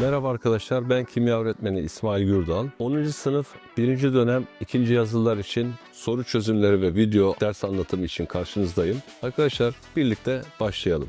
Merhaba arkadaşlar, ben kimya öğretmeni İsmail Gürdal. 10. sınıf 1. dönem 2. yazılılar için soru çözümleri ve video ders anlatımı için karşınızdayım. Arkadaşlar birlikte başlayalım.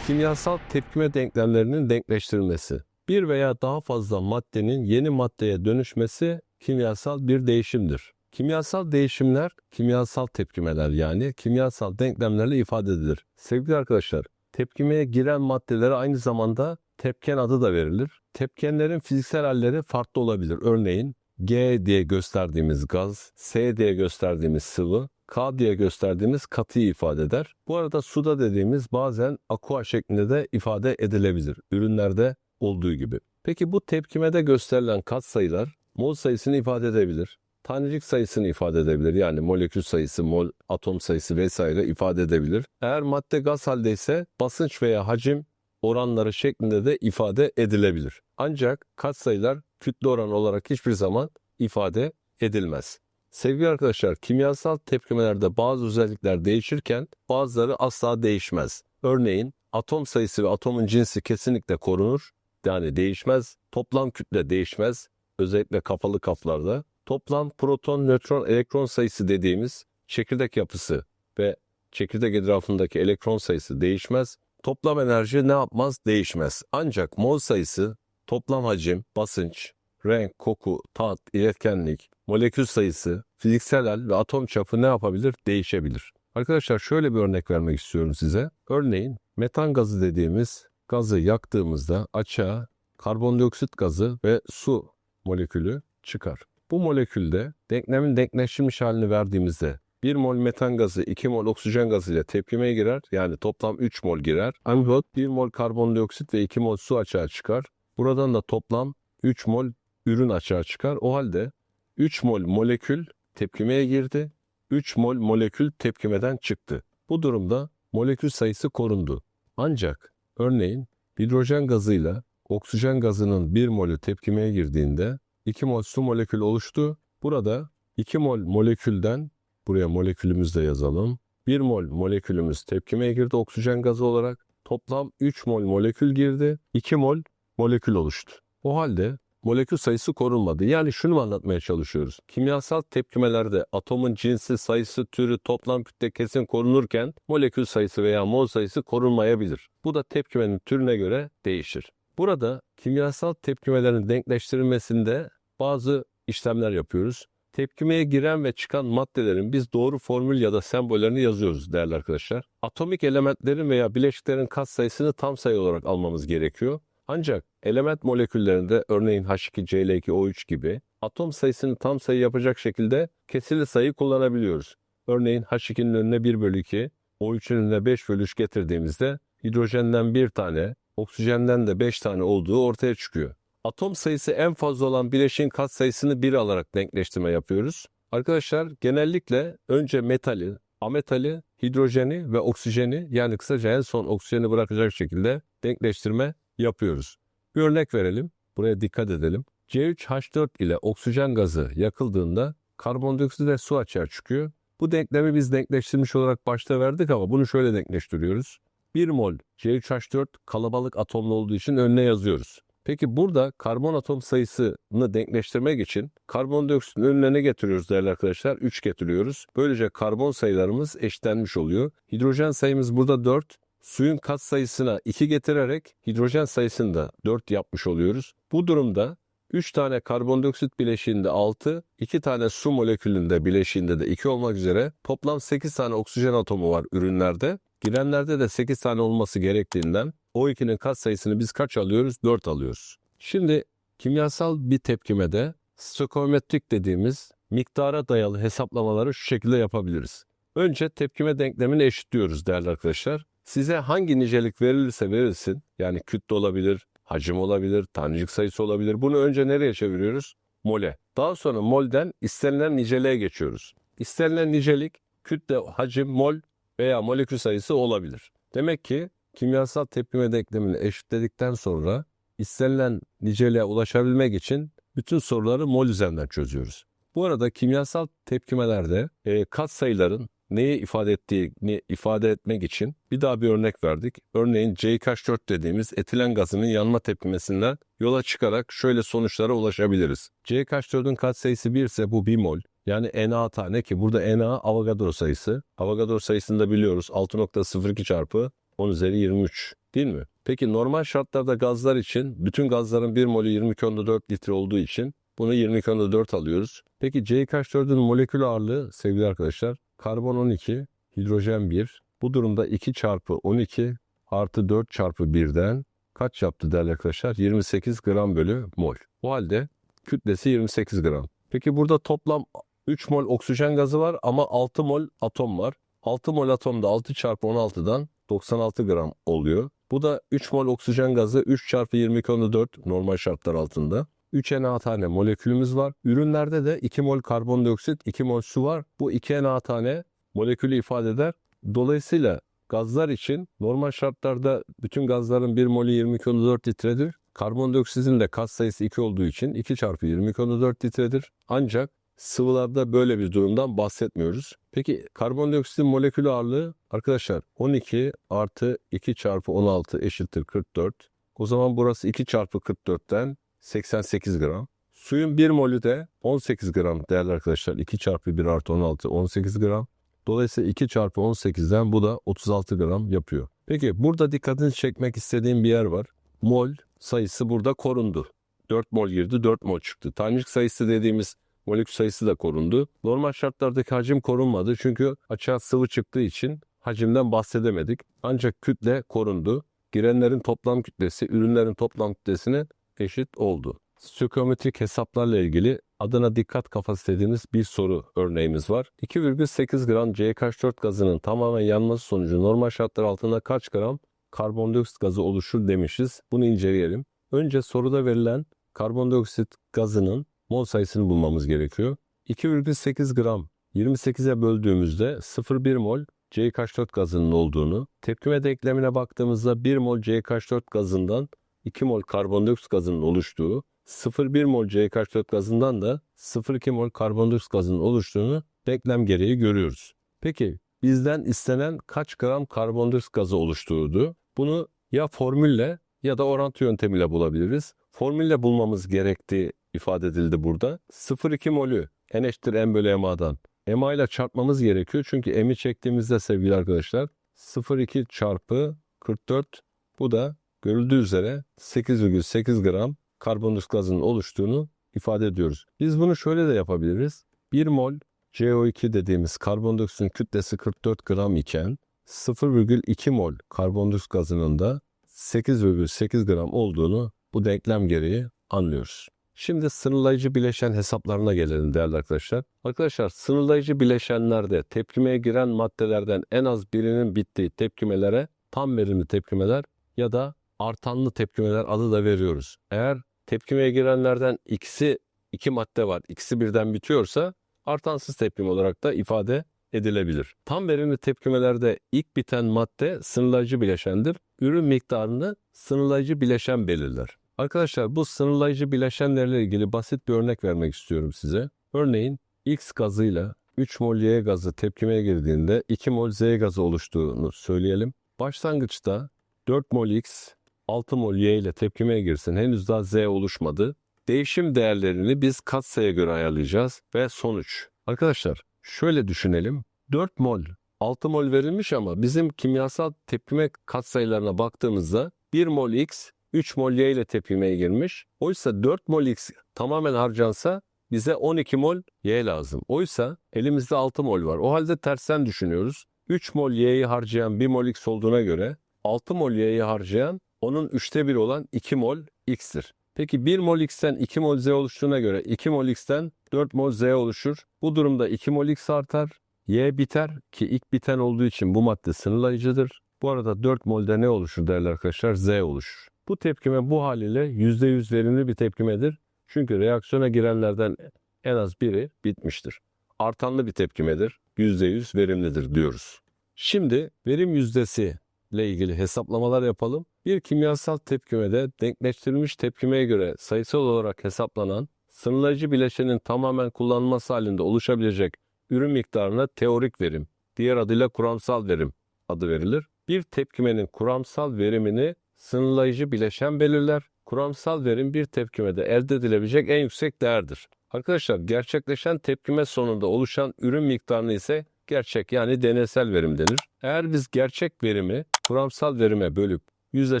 Kimyasal tepkime denklemlerinin denkleştirilmesi. Bir veya daha fazla maddenin yeni maddeye dönüşmesi kimyasal bir değişimdir. Kimyasal değişimler, kimyasal tepkimeler yani kimyasal denklemlerle ifade edilir. Sevgili arkadaşlar, tepkimeye giren maddelere aynı zamanda tepken adı da verilir. Tepkenlerin fiziksel halleri farklı olabilir. Örneğin G diye gösterdiğimiz gaz, S diye gösterdiğimiz sıvı, K diye gösterdiğimiz katıyı ifade eder. Bu arada suda dediğimiz bazen aqua şeklinde de ifade edilebilir. Ürünlerde olduğu gibi. Peki bu tepkimede gösterilen katsayılar mol sayısını ifade edebilir. Tanecik sayısını ifade edebilir. Yani molekül sayısı, mol, atom sayısı vesaire ifade edebilir. Eğer madde gaz haldeyse basınç veya hacim oranları şeklinde de ifade edilebilir. Ancak katsayılar kütle oranı olarak hiçbir zaman ifade edilmez. Sevgili arkadaşlar, kimyasal tepkimelerde bazı özellikler değişirken bazıları asla değişmez. Örneğin atom sayısı ve atomun cinsi kesinlikle korunur. Yani değişmez. Toplam kütle değişmez. Özellikle kapalı kaplarda. Toplam proton, nötron, elektron sayısı dediğimiz çekirdek yapısı ve çekirdek etrafındaki elektron sayısı değişmez. Toplam enerji ne yapmaz? Değişmez. Ancak mol sayısı, toplam hacim, basınç, renk, koku, tat, iletkenlik, molekül sayısı, fiziksel hal ve atom çapı ne yapabilir? Değişebilir. Arkadaşlar şöyle bir örnek vermek istiyorum size. Örneğin metan gazı dediğimiz gazı yaktığımızda açığa karbondioksit gazı ve su molekülü çıkar. Bu molekülde denklemin denkleşmiş halini verdiğimizde 1 mol metan gazı 2 mol oksijen gazı ile tepkimeye girer. Yani toplam 3 mol girer. Ancak 1 mol karbondioksit ve 2 mol su açığa çıkar. Buradan da toplam 3 mol ürün açığa çıkar. O halde 3 mol molekül tepkimeye girdi. 3 mol molekül tepkimeden çıktı. Bu durumda molekül sayısı korundu. Ancak örneğin hidrojen gazıyla oksijen gazının 1 molü tepkimeye girdiğinde 2 mol su molekülü oluştu. Burada 2 mol molekülden buraya molekülümüzü de yazalım. 1 mol molekülümüz tepkimeye girdi oksijen gazı olarak. Toplam 3 mol molekül girdi. 2 mol molekül oluştu. O halde molekül sayısı korunmadı. Yani şunu anlatmaya çalışıyoruz? Kimyasal tepkimelerde atomun cinsi, sayısı, türü, toplam kütle kesin korunurken molekül sayısı veya mol sayısı korunmayabilir. Bu da tepkimenin türüne göre değişir. Burada kimyasal tepkimelerin denkleştirilmesinde bazı işlemler yapıyoruz. Tepkimeye giren ve çıkan maddelerin biz doğru formül ya da sembollerini yazıyoruz değerli arkadaşlar. Atomik elementlerin veya bileşiklerin katsayısını tam sayı olarak almamız gerekiyor. Ancak element moleküllerinde örneğin H2, Cl2, O3 gibi atom sayısını tam sayı yapacak şekilde kesili sayı kullanabiliyoruz. Örneğin H2'nin önüne 1 bölü 2, O3'ün önüne 5 bölü 3 getirdiğimizde hidrojenden bir tane, oksijenden de 5 tane olduğu ortaya çıkıyor. Atom sayısı en fazla olan bileşiğin katsayısını 1 alarak denkleştirme yapıyoruz. Arkadaşlar genellikle önce metali, ametali, hidrojeni ve oksijeni yani kısaca en son oksijeni bırakacak şekilde denkleştirme yapıyoruz. Bir örnek verelim. Buraya dikkat edelim. C3H4 ile oksijen gazı yakıldığında karbondioksit ve su açığa çıkıyor. Bu denklemi biz denkleştirmiş olarak başta verdik ama bunu şöyle denkleştiriyoruz. 1 mol C3H4 kalabalık atomlu olduğu için önüne yazıyoruz. Peki burada karbon atom sayısını denkleştirmek için karbondioksitin önüne ne getiriyoruz değerli arkadaşlar? 3 getiriyoruz. Böylece karbon sayılarımız eşitlenmiş oluyor. Hidrojen sayımız burada 4. Suyun kat sayısına 2 getirerek hidrojen sayısını da 4 yapmış oluyoruz. Bu durumda 3 tane karbondioksit bileşiğinde 6, 2 tane su molekülünde bileşiğinde de 2 olmak üzere toplam 8 tane oksijen atomu var ürünlerde. Girenlerde de 8 tane olması gerektiğinden O2'nin kat sayısını biz kaç alıyoruz? 4 alıyoruz. Şimdi kimyasal bir tepkimede stokometrik dediğimiz miktara dayalı hesaplamaları şu şekilde yapabiliriz. Önce tepkime denklemini eşitliyoruz değerli arkadaşlar. Size hangi nicelik verilirse verilsin, yani kütle olabilir, hacim olabilir, tanecik sayısı olabilir. Bunu önce nereye çeviriyoruz? Mole. Daha sonra molden istenilen niceliğe geçiyoruz. İstenilen nicelik kütle, hacim, mol veya molekül sayısı olabilir. Demek ki kimyasal tepkime denklemini eşitledikten sonra istenilen niceliğe ulaşabilmek için bütün soruları mol üzerinden çözüyoruz. Bu arada kimyasal tepkimelerde e, kat sayıların neyi ifade ettiğini ifade etmek için bir daha bir örnek verdik. Örneğin CH4 dediğimiz etilen gazının yanma tepkimesinden yola çıkarak şöyle sonuçlara ulaşabiliriz. CH4'ün katsayısı 1 ise bu 1 mol. Yani Na tane ki burada Na Avogadro sayısı. Avogadro sayısını da biliyoruz 6.02 çarpı 10 üzeri 23 değil mi? Peki normal şartlarda gazlar için bütün gazların 1 molü 22.4 litre olduğu için bunu 22.4 alıyoruz. Peki CH4'ün molekül ağırlığı sevgili arkadaşlar karbon 12, hidrojen 1. Bu durumda 2 çarpı 12 artı 4 çarpı 1'den kaç yaptı değerli arkadaşlar? 28 gram bölü mol. Bu halde kütlesi 28 gram. Peki burada toplam 3 mol oksijen gazı var ama 6 mol atom var. 6 mol atom da 6 çarpı 16'dan 96 gram oluyor. Bu da 3 mol oksijen gazı 3 çarpı 22 4 normal şartlar altında. 3 Na tane molekülümüz var. Ürünlerde de 2 mol karbondioksit, 2 mol su var. Bu 2 Na tane molekülü ifade eder. Dolayısıyla gazlar için normal şartlarda bütün gazların 1 molü 22.4 litredir. Karbondioksitin de kat sayısı 2 olduğu için 2 çarpı 22.4 litredir. Ancak sıvılarda böyle bir durumdan bahsetmiyoruz. Peki karbondioksitin molekül ağırlığı arkadaşlar 12 artı 2 çarpı 16 eşittir 44. O zaman burası 2 çarpı 44'ten 88 gram. Suyun 1 molü de 18 gram değerli arkadaşlar. 2 çarpı 1 artı 16 18 gram. Dolayısıyla 2 çarpı 18'den bu da 36 gram yapıyor. Peki burada dikkatini çekmek istediğim bir yer var. Mol sayısı burada korundu. 4 mol girdi 4 mol çıktı. Tanecik sayısı dediğimiz molekül sayısı da korundu. Normal şartlardaki hacim korunmadı çünkü açığa sıvı çıktığı için hacimden bahsedemedik. Ancak kütle korundu. Girenlerin toplam kütlesi ürünlerin toplam kütlesine eşit oldu. Stökometrik hesaplarla ilgili adına dikkat kafası dediğimiz bir soru örneğimiz var. 2,8 gram CH4 gazının tamamen yanması sonucu normal şartlar altında kaç gram karbondioksit gazı oluşur demişiz. Bunu inceleyelim. Önce soruda verilen karbondioksit gazının mol sayısını bulmamız gerekiyor. 2,8 gram 28'e böldüğümüzde 0,1 mol CH4 gazının olduğunu, tepkime denklemine baktığımızda 1 mol CH4 gazından 2 mol karbondioksit gazının oluştuğu, 0,1 mol CH4 gazından da 0,2 mol karbondioksit gazının oluştuğunu denklem gereği görüyoruz. Peki bizden istenen kaç gram karbondioksit gazı oluştuğuydu? Bunu ya formülle ya da orantı yöntemiyle bulabiliriz. Formülle bulmamız gerektiği ifade edildi burada. 0,2 molü N M bölü MA'dan MA ile çarpmamız gerekiyor. Çünkü M'i çektiğimizde sevgili arkadaşlar 0,2 çarpı 44 bu da görüldüğü üzere 8,8 gram karbondioksit gazının oluştuğunu ifade ediyoruz. Biz bunu şöyle de yapabiliriz. 1 mol CO2 dediğimiz karbondioksitin kütlesi 44 gram iken 0,2 mol karbondioksit gazının da 8,8 gram olduğunu bu denklem gereği anlıyoruz. Şimdi sınırlayıcı bileşen hesaplarına gelelim değerli arkadaşlar. Arkadaşlar sınırlayıcı bileşenlerde tepkimeye giren maddelerden en az birinin bittiği tepkimelere tam verimli tepkimeler ya da artanlı tepkimeler adı da veriyoruz. Eğer tepkimeye girenlerden ikisi iki madde var, ikisi birden bitiyorsa artansız tepkime olarak da ifade edilebilir. Tam verimli tepkimelerde ilk biten madde sınırlayıcı bileşendir. Ürün miktarını sınırlayıcı bileşen belirler. Arkadaşlar bu sınırlayıcı bileşenlerle ilgili basit bir örnek vermek istiyorum size. Örneğin X gazıyla 3 mol Y gazı tepkimeye girdiğinde 2 mol Z gazı oluştuğunu söyleyelim. Başlangıçta 4 mol X, 6 mol Y ile tepkimeye girsin. Henüz daha Z oluşmadı. Değişim değerlerini biz katsayıya göre ayarlayacağız ve sonuç. Arkadaşlar şöyle düşünelim. 4 mol 6 mol verilmiş ama bizim kimyasal tepkime katsayılarına baktığımızda 1 mol X 3 mol Y ile tepkimeye girmiş. Oysa 4 mol X tamamen harcansa bize 12 mol Y lazım. Oysa elimizde 6 mol var. O halde tersten düşünüyoruz. 3 mol Y'yi harcayan 1 mol X olduğuna göre 6 mol Y'yi harcayan onun 3'te 1 olan 2 mol X'tir. Peki 1 mol X'ten 2 mol Z oluştuğuna göre 2 mol X'ten 4 mol Z oluşur. Bu durumda 2 mol X artar. Y biter ki ilk biten olduğu için bu madde sınırlayıcıdır. Bu arada 4 molde ne oluşur değerli arkadaşlar? Z oluşur. Bu tepkime bu haliyle %100 verimli bir tepkimedir. Çünkü reaksiyona girenlerden en az biri bitmiştir. Artanlı bir tepkimedir. %100 verimlidir diyoruz. Şimdi verim yüzdesi ile ilgili hesaplamalar yapalım. Bir kimyasal tepkimede denkleştirilmiş tepkimeye göre sayısal olarak hesaplanan sınırlayıcı bileşenin tamamen kullanılması halinde oluşabilecek ürün miktarına teorik verim Diğer adıyla kuramsal verim adı verilir. Bir tepkimenin kuramsal verimini sınırlayıcı bileşen belirler. Kuramsal verim bir tepkimede elde edilebilecek en yüksek değerdir. Arkadaşlar gerçekleşen tepkime sonunda oluşan ürün miktarını ise gerçek yani deneysel verim denir. Eğer biz gerçek verimi kuramsal verime bölüp yüzde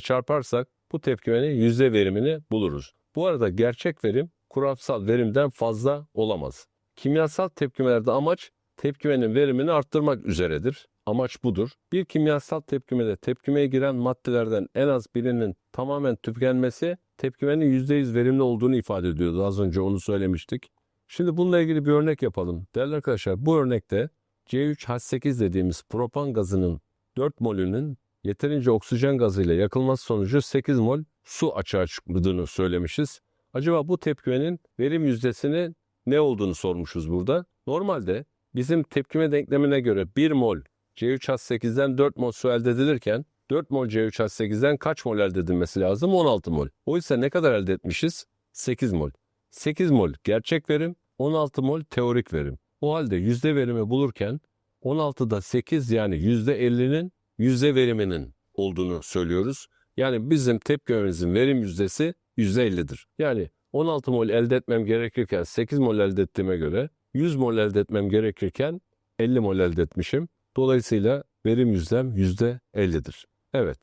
çarparsak bu tepkimenin yüzde verimini buluruz. Bu arada gerçek verim kuramsal verimden fazla olamaz. Kimyasal tepkimelerde amaç tepkimenin verimini arttırmak üzeredir. Amaç budur. Bir kimyasal tepkimede tepkimeye giren maddelerden en az birinin tamamen tükenmesi tepkimenin %100 verimli olduğunu ifade ediyordu. Az önce onu söylemiştik. Şimdi bununla ilgili bir örnek yapalım. Değerli arkadaşlar bu örnekte C3H8 dediğimiz propan gazının 4 molünün yeterince oksijen gazıyla yakılması sonucu 8 mol su açığa çıktığını söylemişiz. Acaba bu tepkimenin verim yüzdesini ne olduğunu sormuşuz burada. Normalde bizim tepkime denklemine göre 1 mol C3H8'den 4 mol su elde edilirken 4 mol C3H8'den kaç mol elde edilmesi lazım? 16 mol. Oysa ne kadar elde etmişiz? 8 mol. 8 mol gerçek verim, 16 mol teorik verim. O halde yüzde verimi bulurken 16'da 8 yani yüzde 50'nin yüzde veriminin olduğunu söylüyoruz. Yani bizim tepkimemizin verim yüzdesi yüzde 50'dir. Yani 16 mol elde etmem gerekirken 8 mol elde ettiğime göre 100 mol elde etmem gerekirken 50 mol elde etmişim. Dolayısıyla verim yüzdem yüzde 50'dir. Evet.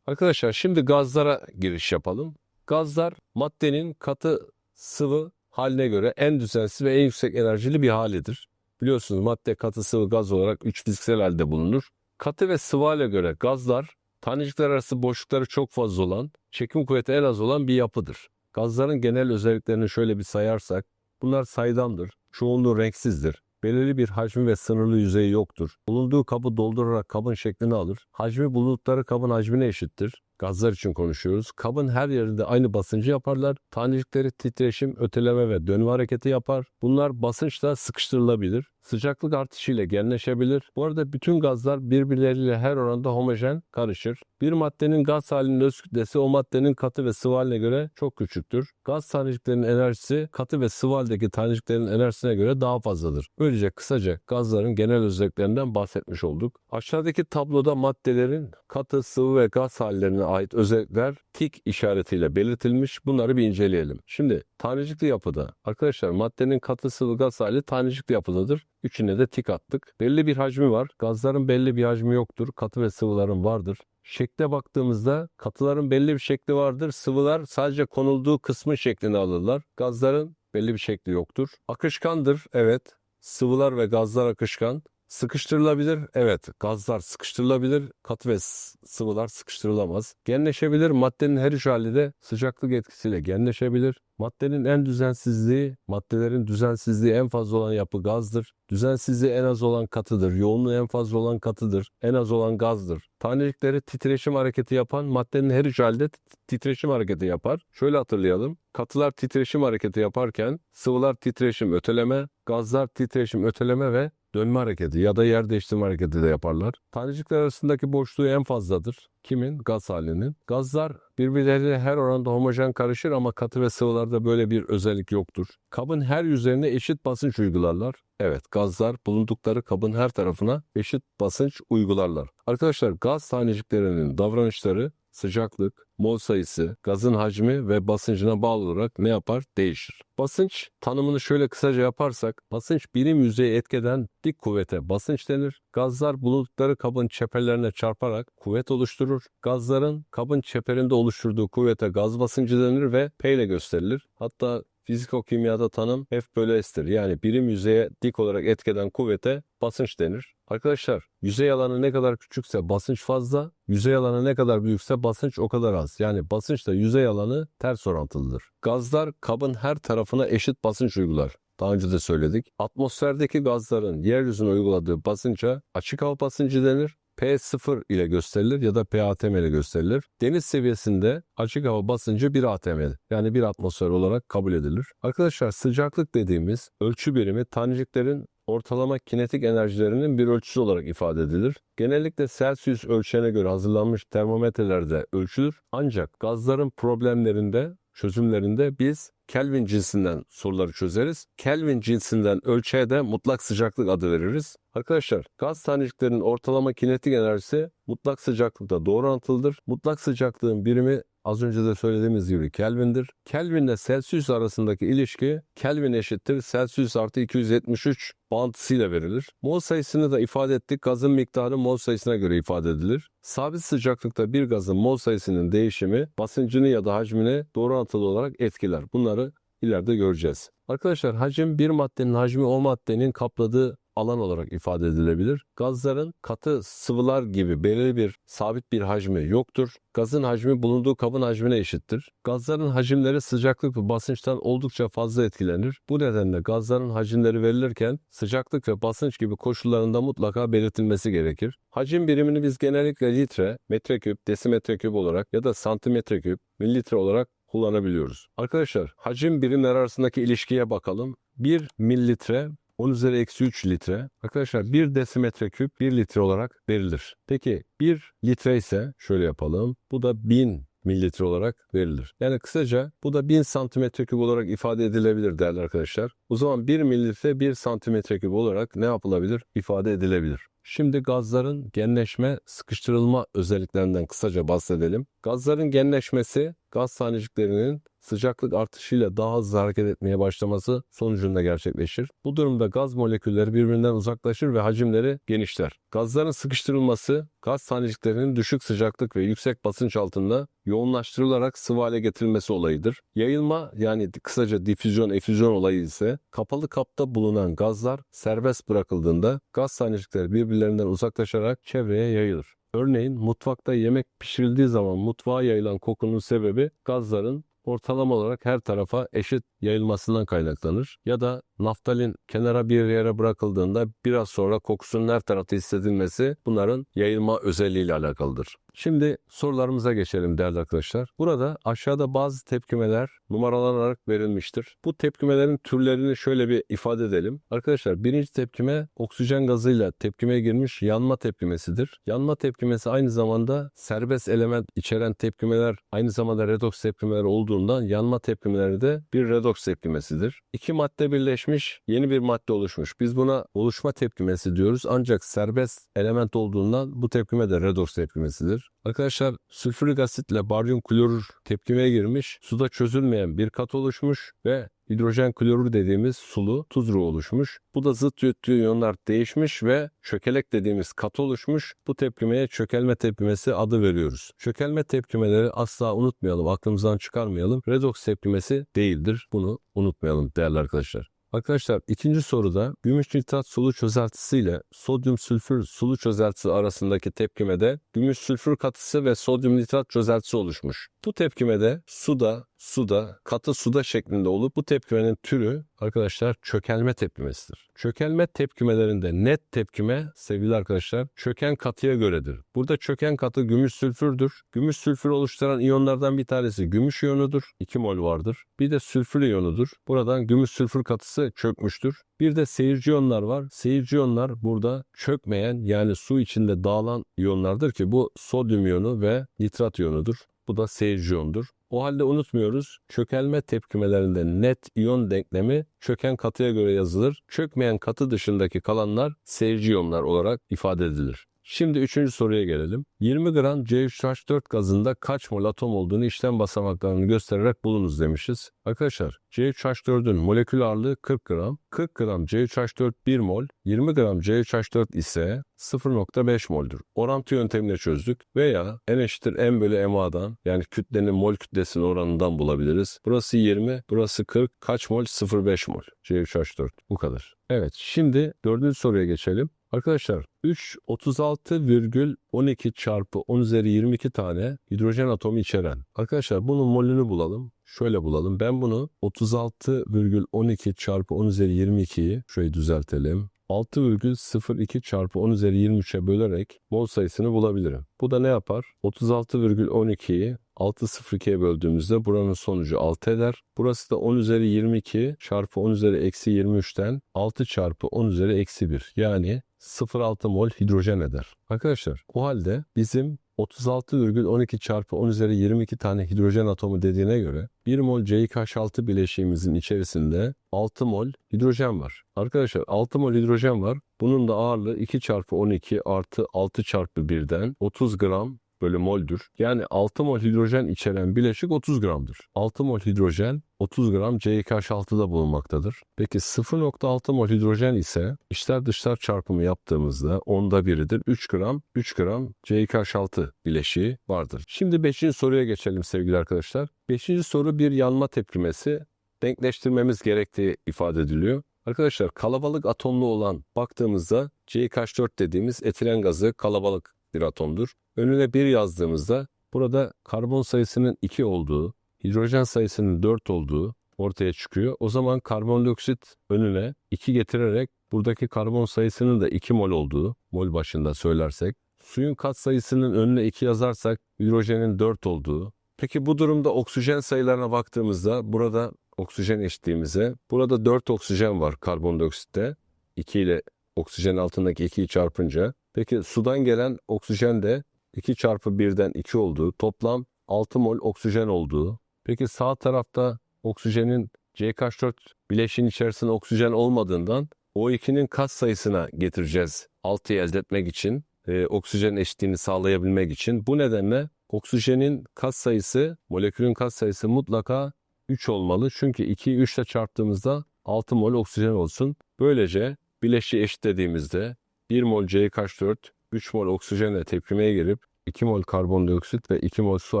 Arkadaşlar şimdi gazlara giriş yapalım. Gazlar maddenin katı sıvı haline göre en düzensiz ve en yüksek enerjili bir halidir. Biliyorsunuz madde katı sıvı gaz olarak üç fiziksel halde bulunur. Katı ve sıvı hale göre gazlar tanecikler arası boşlukları çok fazla olan, çekim kuvveti en az olan bir yapıdır. Gazların genel özelliklerini şöyle bir sayarsak, bunlar saydamdır, çoğunluğu renksizdir, belirli bir hacmi ve sınırlı yüzeyi yoktur. Bulunduğu kabı doldurarak kabın şeklini alır. Hacmi bulundukları kabın hacmine eşittir. Gazlar için konuşuyoruz. Kabın her yerinde aynı basıncı yaparlar. Tanecikleri titreşim, öteleme ve dönme hareketi yapar. Bunlar basınçla sıkıştırılabilir. Sıcaklık artışıyla genleşebilir. Bu arada bütün gazlar birbirleriyle her oranda homojen karışır. Bir maddenin gaz halinin öz kütlesi o maddenin katı ve sıvı haline göre çok küçüktür. Gaz taneciklerinin enerjisi katı ve sıvı haldeki taneciklerin enerjisine göre daha fazladır. Böylece kısaca gazların genel özelliklerinden bahsetmiş olduk. Aşağıdaki tabloda maddelerin katı, sıvı ve gaz hallerine ait özellikler tik işaretiyle belirtilmiş. Bunları bir inceleyelim. Şimdi tanecikli yapıda arkadaşlar maddenin katı, sıvı, gaz hali tanecikli yapıdadır. Üçüne de tik attık. Belli bir hacmi var. Gazların belli bir hacmi yoktur. Katı ve sıvıların vardır. Şekle baktığımızda katıların belli bir şekli vardır. Sıvılar sadece konulduğu kısmın şeklini alırlar. Gazların belli bir şekli yoktur. Akışkandır, evet. Sıvılar ve gazlar akışkan. Sıkıştırılabilir, evet. Gazlar sıkıştırılabilir, katı ve sıvılar sıkıştırılamaz. Genleşebilir, maddenin her üç hali de sıcaklık etkisiyle genleşebilir. Maddenin en düzensizliği, maddelerin düzensizliği en fazla olan yapı gazdır. Düzensizliği en az olan katıdır. Yoğunluğu en fazla olan katıdır. En az olan gazdır. Tanecikleri titreşim hareketi yapan maddenin her üç halde titreşim hareketi yapar. Şöyle hatırlayalım. Katılar titreşim hareketi yaparken sıvılar titreşim öteleme, gazlar titreşim öteleme ve dönme hareketi ya da yer değiştirme hareketi de yaparlar. Tanecikler arasındaki boşluğu en fazladır. Kimin? Gaz halinin. Gazlar birbirleriyle her oranda homojen karışır ama katı ve sıvılarda böyle bir özellik yoktur. Kabın her yüzeyine eşit basınç uygularlar. Evet, gazlar bulundukları kabın her tarafına eşit basınç uygularlar. Arkadaşlar gaz taneciklerinin davranışları sıcaklık, mol sayısı, gazın hacmi ve basıncına bağlı olarak ne yapar? Değişir. Basınç tanımını şöyle kısaca yaparsak, basınç birim yüzeyi etkeden dik kuvvete basınç denir. Gazlar bulundukları kabın çeperlerine çarparak kuvvet oluşturur. Gazların kabın çeperinde oluşturduğu kuvvete gaz basıncı denir ve P ile gösterilir. Hatta Fiziko-kimyada tanım F bölü S'tir. Yani birim yüzeye dik olarak etkeden kuvvete basınç denir. Arkadaşlar yüzey alanı ne kadar küçükse basınç fazla, yüzey alanı ne kadar büyükse basınç o kadar az. Yani basınçla yüzey alanı ters orantılıdır. Gazlar kabın her tarafına eşit basınç uygular. Daha önce de söyledik. Atmosferdeki gazların yeryüzüne uyguladığı basınca açık hava basıncı denir. P0 ile gösterilir ya da PATM ile gösterilir. Deniz seviyesinde açık hava basıncı 1 atm yani 1 atmosfer olarak kabul edilir. Arkadaşlar sıcaklık dediğimiz ölçü birimi taneciklerin ortalama kinetik enerjilerinin bir ölçüsü olarak ifade edilir. Genellikle Celsius ölçeğine göre hazırlanmış termometrelerde ölçülür. Ancak gazların problemlerinde çözümlerinde biz Kelvin cinsinden soruları çözeriz. Kelvin cinsinden ölçeğe de mutlak sıcaklık adı veririz. Arkadaşlar gaz taneciklerinin ortalama kinetik enerjisi mutlak sıcaklıkta doğru orantılıdır. Mutlak sıcaklığın birimi az önce de söylediğimiz gibi Kelvin'dir. Kelvin ile Celsius arasındaki ilişki Kelvin eşittir Celsius artı 273 bağıntısıyla verilir. Mol sayısını da ifade ettik. Gazın miktarı mol sayısına göre ifade edilir. Sabit sıcaklıkta bir gazın mol sayısının değişimi basıncını ya da hacmini doğru orantılı olarak etkiler. Bunları ileride göreceğiz. Arkadaşlar hacim bir maddenin hacmi o maddenin kapladığı alan olarak ifade edilebilir. Gazların katı sıvılar gibi belirli bir sabit bir hacmi yoktur. Gazın hacmi bulunduğu kabın hacmine eşittir. Gazların hacimleri sıcaklık ve basınçtan oldukça fazla etkilenir. Bu nedenle gazların hacimleri verilirken sıcaklık ve basınç gibi koşullarında mutlaka belirtilmesi gerekir. Hacim birimini biz genellikle litre, metreküp, desimetreküp olarak ya da santimetreküp, mililitre olarak kullanabiliyoruz. Arkadaşlar hacim birimler arasındaki ilişkiye bakalım. 1 mililitre 10 üzeri eksi 3 litre. Arkadaşlar 1 desimetre küp 1 litre olarak verilir. Peki 1 litre ise şöyle yapalım. Bu da 1000 mililitre olarak verilir. Yani kısaca bu da 1000 santimetre küp olarak ifade edilebilir değerli arkadaşlar. O zaman 1 mililitre 1 santimetre küp olarak ne yapılabilir? İfade edilebilir. Şimdi gazların genleşme, sıkıştırılma özelliklerinden kısaca bahsedelim. Gazların genleşmesi, gaz taneciklerinin sıcaklık artışıyla daha hızlı hareket etmeye başlaması sonucunda gerçekleşir. Bu durumda gaz molekülleri birbirinden uzaklaşır ve hacimleri genişler. Gazların sıkıştırılması, gaz taneciklerinin düşük sıcaklık ve yüksek basınç altında yoğunlaştırılarak sıvı hale getirilmesi olayıdır. Yayılma yani kısaca difüzyon, efüzyon olayı ise kapalı kapta bulunan gazlar serbest bırakıldığında gaz tanecikleri birbirlerinden uzaklaşarak çevreye yayılır. Örneğin mutfakta yemek pişirildiği zaman mutfağa yayılan kokunun sebebi gazların ortalama olarak her tarafa eşit yayılmasından kaynaklanır. Ya da naftalin kenara bir yere bırakıldığında biraz sonra kokusunun her tarafta hissedilmesi bunların yayılma özelliğiyle alakalıdır. Şimdi sorularımıza geçelim değerli arkadaşlar. Burada aşağıda bazı tepkimeler numaralanarak verilmiştir. Bu tepkimelerin türlerini şöyle bir ifade edelim. Arkadaşlar birinci tepkime oksijen gazıyla tepkimeye girmiş yanma tepkimesidir. Yanma tepkimesi aynı zamanda serbest element içeren tepkimeler aynı zamanda redoks tepkimeleri olduğundan yanma tepkimeleri de bir redoks tepkimesidir. İki madde birleşmiş yeni bir madde oluşmuş. Biz buna oluşma tepkimesi diyoruz ancak serbest element olduğundan bu tepkime de redoks tepkimesidir. Arkadaşlar sülfürik asitle baryum klorür tepkimeye girmiş, suda çözülmeyen bir kat oluşmuş ve hidrojen klorür dediğimiz sulu tuzru oluşmuş. Bu da zıt yuttuğu iyonlar değişmiş ve çökelek dediğimiz kat oluşmuş. Bu tepkimeye çökelme tepkimesi adı veriyoruz. Çökelme tepkimeleri asla unutmayalım, aklımızdan çıkarmayalım. Redoks tepkimesi değildir. Bunu unutmayalım değerli arkadaşlar. Arkadaşlar ikinci soruda gümüş nitrat sulu çözeltisi ile sodyum sülfür sulu çözeltisi arasındaki tepkimede gümüş sülfür katısı ve sodyum nitrat çözeltisi oluşmuş. Bu tepkimede suda, suda, katı suda şeklinde olup bu tepkimenin türü arkadaşlar çökelme tepkimesidir. Çökelme tepkimelerinde net tepkime sevgili arkadaşlar çöken katıya göredir. Burada çöken katı gümüş sülfürdür. Gümüş sülfür oluşturan iyonlardan bir tanesi gümüş iyonudur. 2 mol vardır. Bir de sülfür iyonudur. Buradan gümüş sülfür katısı çökmüştür. Bir de seyirci iyonlar var. Seyirci iyonlar burada çökmeyen yani su içinde dağılan iyonlardır ki bu sodyum iyonu ve nitrat iyonudur. Bu da seyirci iyondur. O halde unutmuyoruz. Çökelme tepkimelerinde net iyon denklemi çöken katıya göre yazılır. Çökmeyen katı dışındaki kalanlar seyirci iyonlar olarak ifade edilir. Şimdi üçüncü soruya gelelim. 20 gram C3H4 gazında kaç mol atom olduğunu işlem basamaklarını göstererek bulunuz demişiz. Arkadaşlar C3H4'ün molekül ağırlığı 40 gram. 40 gram C3H4 1 mol, 20 gram C3H4 ise 0.5 mol'dur. Orantı yöntemiyle çözdük veya N eşittir M bölü MA'dan yani kütlenin mol kütlesinin oranından bulabiliriz. Burası 20, burası 40. Kaç mol? 0.5 mol. C3H4. Bu kadar. Evet şimdi dördüncü soruya geçelim. Arkadaşlar 3 36,12 çarpı 10 üzeri 22 tane hidrojen atomu içeren. Arkadaşlar bunun molünü bulalım. Şöyle bulalım. Ben bunu 36,12 çarpı 10 üzeri 22'yi şöyle düzeltelim. 6,02 çarpı 10 üzeri 23'e bölerek mol sayısını bulabilirim. Bu da ne yapar? 36,12'yi 6,02'ye böldüğümüzde buranın sonucu 6 eder. Burası da 10 üzeri 22 çarpı 10 üzeri eksi 23'ten 6 çarpı 10 üzeri eksi 1. Yani 0,6 mol hidrojen eder. Arkadaşlar o halde bizim 36,12 çarpı 10 üzeri 22 tane hidrojen atomu dediğine göre 1 mol CH6 bileşiğimizin içerisinde 6 mol hidrojen var. Arkadaşlar 6 mol hidrojen var. Bunun da ağırlığı 2 çarpı 12 artı 6 çarpı 1'den 30 gram bölü moldür. Yani 6 mol hidrojen içeren bileşik 30 gramdır. 6 mol hidrojen 30 gram CH6'da bulunmaktadır. Peki 0.6 mol hidrojen ise içler dışlar çarpımı yaptığımızda onda biridir. 3 gram 3 gram CH6 bileşiği vardır. Şimdi 5. soruya geçelim sevgili arkadaşlar. 5. soru bir yanma tepkimesi denkleştirmemiz gerektiği ifade ediliyor. Arkadaşlar kalabalık atomlu olan baktığımızda CH4 dediğimiz etilen gazı kalabalık bir atomdur. Önüne 1 yazdığımızda burada karbon sayısının 2 olduğu, hidrojen sayısının 4 olduğu ortaya çıkıyor. O zaman karbondioksit önüne 2 getirerek buradaki karbon sayısının da 2 mol olduğu, mol başında söylersek, suyun kat sayısının önüne 2 yazarsak hidrojenin 4 olduğu. Peki bu durumda oksijen sayılarına baktığımızda burada oksijen eşitliğimize, burada 4 oksijen var karbondioksitte. 2 ile oksijen altındaki 2'yi çarpınca. Peki sudan gelen oksijen de 2 çarpı 1'den 2 olduğu, toplam 6 mol oksijen olduğu. Peki sağ tarafta oksijenin CH4 bileşiğin içerisinde oksijen olmadığından O2'nin kat sayısına getireceğiz 6'yı elde etmek için, e, oksijen eşitliğini sağlayabilmek için. Bu nedenle oksijenin kat sayısı, molekülün kat sayısı mutlaka 3 olmalı. Çünkü 2'yi 3 ile çarptığımızda 6 mol oksijen olsun. Böylece bileşiği eşitlediğimizde 1 mol CH4, 3 mol oksijenle tepkimeye girip 2 mol karbondioksit ve 2 mol su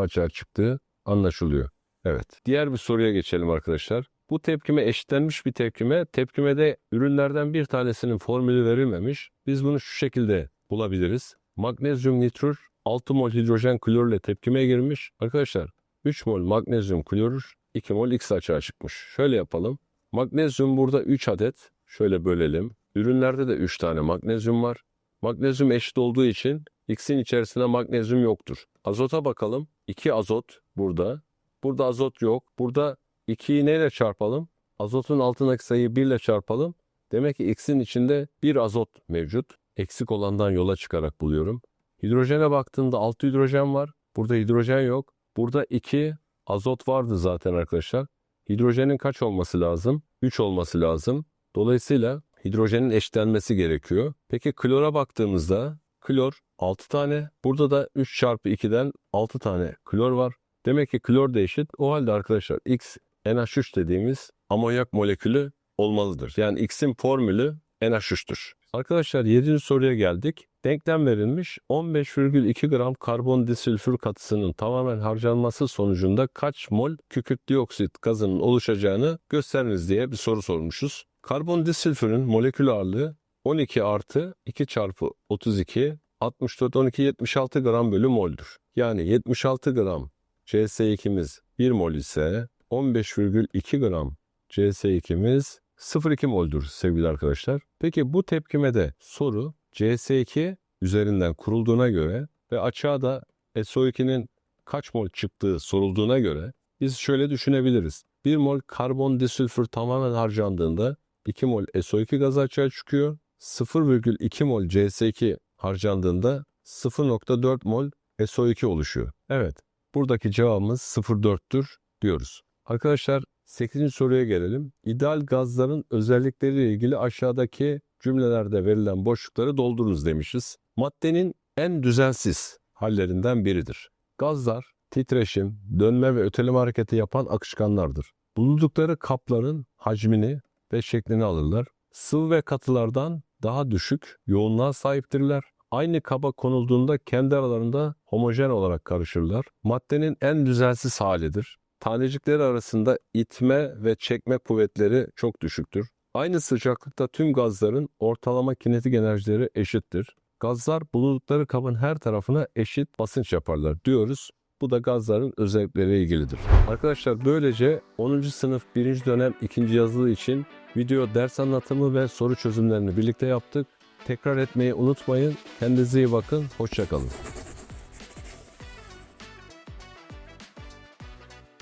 açığa çıktığı anlaşılıyor. Evet. Diğer bir soruya geçelim arkadaşlar. Bu tepkime eşitlenmiş bir tepkime. Tepkimede ürünlerden bir tanesinin formülü verilmemiş. Biz bunu şu şekilde bulabiliriz. Magnezyum nitrür 6 mol hidrojen klor ile tepkimeye girmiş. Arkadaşlar 3 mol magnezyum klorür 2 mol X açığa çıkmış. Şöyle yapalım. Magnezyum burada 3 adet. Şöyle bölelim. Ürünlerde de 3 tane magnezyum var. Magnezyum eşit olduğu için X'in içerisinde magnezyum yoktur. Azota bakalım. 2 azot burada. Burada azot yok. Burada 2'yi neyle çarpalım? Azotun altındaki sayıyı 1 ile çarpalım. Demek ki X'in içinde bir azot mevcut. Eksik olandan yola çıkarak buluyorum. Hidrojene baktığımda 6 hidrojen var. Burada hidrojen yok. Burada 2 azot vardı zaten arkadaşlar. Hidrojenin kaç olması lazım? 3 olması lazım. Dolayısıyla hidrojenin eşitlenmesi gerekiyor. Peki klora baktığımızda klor 6 tane. Burada da 3 çarpı 2'den 6 tane klor var. Demek ki klor da eşit. O halde arkadaşlar X NH3 dediğimiz amonyak molekülü olmalıdır. Yani X'in formülü NH3'tür. Arkadaşlar 7. soruya geldik. Denklem verilmiş 15,2 gram karbon disülfür katısının tamamen harcanması sonucunda kaç mol kükürt dioksit gazının oluşacağını gösteriniz diye bir soru sormuşuz. Karbon disülfürün molekül ağırlığı 12 artı 2 çarpı 32 64 12 76 gram bölü moldür. Yani 76 gram CS2'miz 1 mol ise 15,2 gram CS2'miz 0,2 moldur sevgili arkadaşlar. Peki bu tepkimede soru CS2 üzerinden kurulduğuna göre ve açığa da SO2'nin kaç mol çıktığı sorulduğuna göre biz şöyle düşünebiliriz. 1 mol karbon disülfür tamamen harcandığında 2 mol SO2 gazı açığa çıkıyor. 0,2 mol CS2 harcandığında 0,4 mol SO2 oluşuyor. Evet, buradaki cevabımız 0,4'tür diyoruz. Arkadaşlar 8. soruya gelelim. İdeal gazların özellikleriyle ilgili aşağıdaki cümlelerde verilen boşlukları doldurunuz demişiz. Maddenin en düzensiz hallerinden biridir. Gazlar titreşim, dönme ve öteleme hareketi yapan akışkanlardır. Bulundukları kapların hacmini ve şeklini alırlar. Sıvı ve katılardan daha düşük yoğunluğa sahiptirler. Aynı kaba konulduğunda kendi aralarında homojen olarak karışırlar. Maddenin en düzensiz halidir. Tanecikleri arasında itme ve çekme kuvvetleri çok düşüktür. Aynı sıcaklıkta tüm gazların ortalama kinetik enerjileri eşittir. Gazlar bulundukları kabın her tarafına eşit basınç yaparlar diyoruz. Bu da gazların özellikleriyle ilgilidir. Arkadaşlar böylece 10. sınıf 1. dönem 2. yazılı için video ders anlatımı ve soru çözümlerini birlikte yaptık. Tekrar etmeyi unutmayın. Kendinize iyi bakın. Hoşçakalın.